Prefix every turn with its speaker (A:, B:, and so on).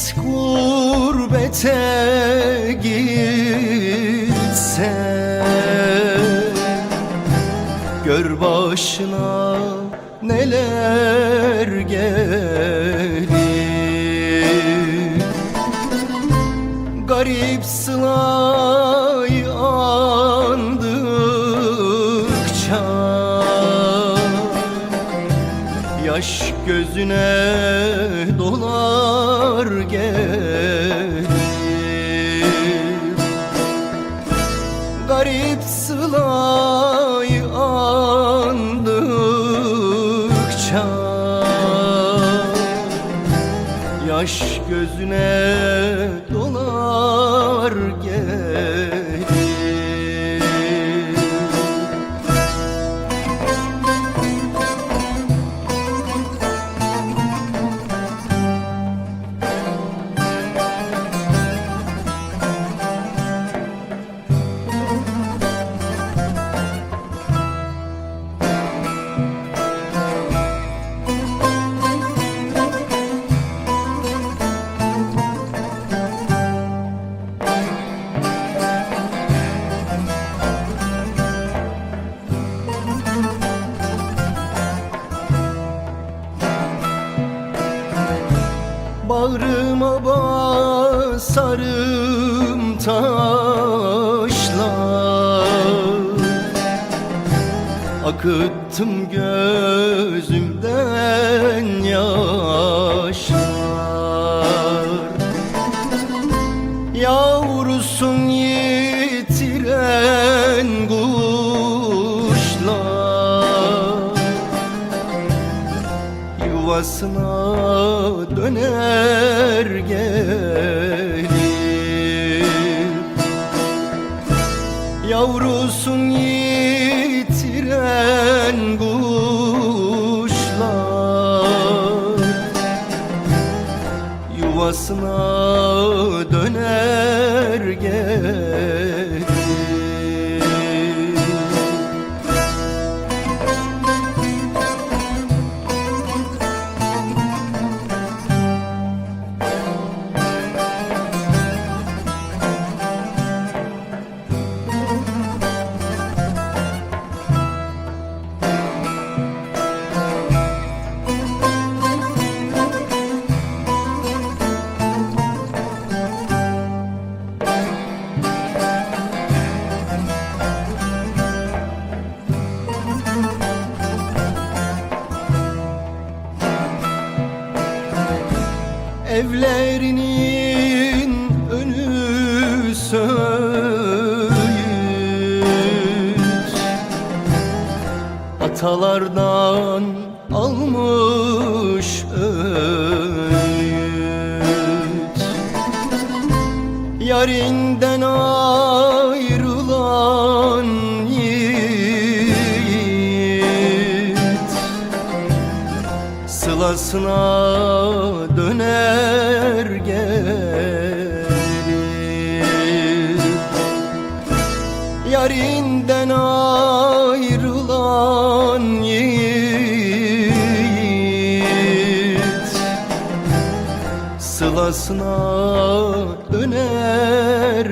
A: gitse gitse. Gör başına neler gelir. Garip sılay andıkça. Yaş gözüne dolar gelir Garip sılay andıkça Yaş gözüne dolar gelir Bağrıma basarım taşlar. Akıttım gözümden yaşlar. Yavrusun yitiren yuvasına döner gelir. Yavrusun yitiren kuşlar Yuvasına döner gelir Evlerinin önü söğüt Atalardan almış öğüt. Yarinden ayrılan yiğit. Sılasına Sılasına döner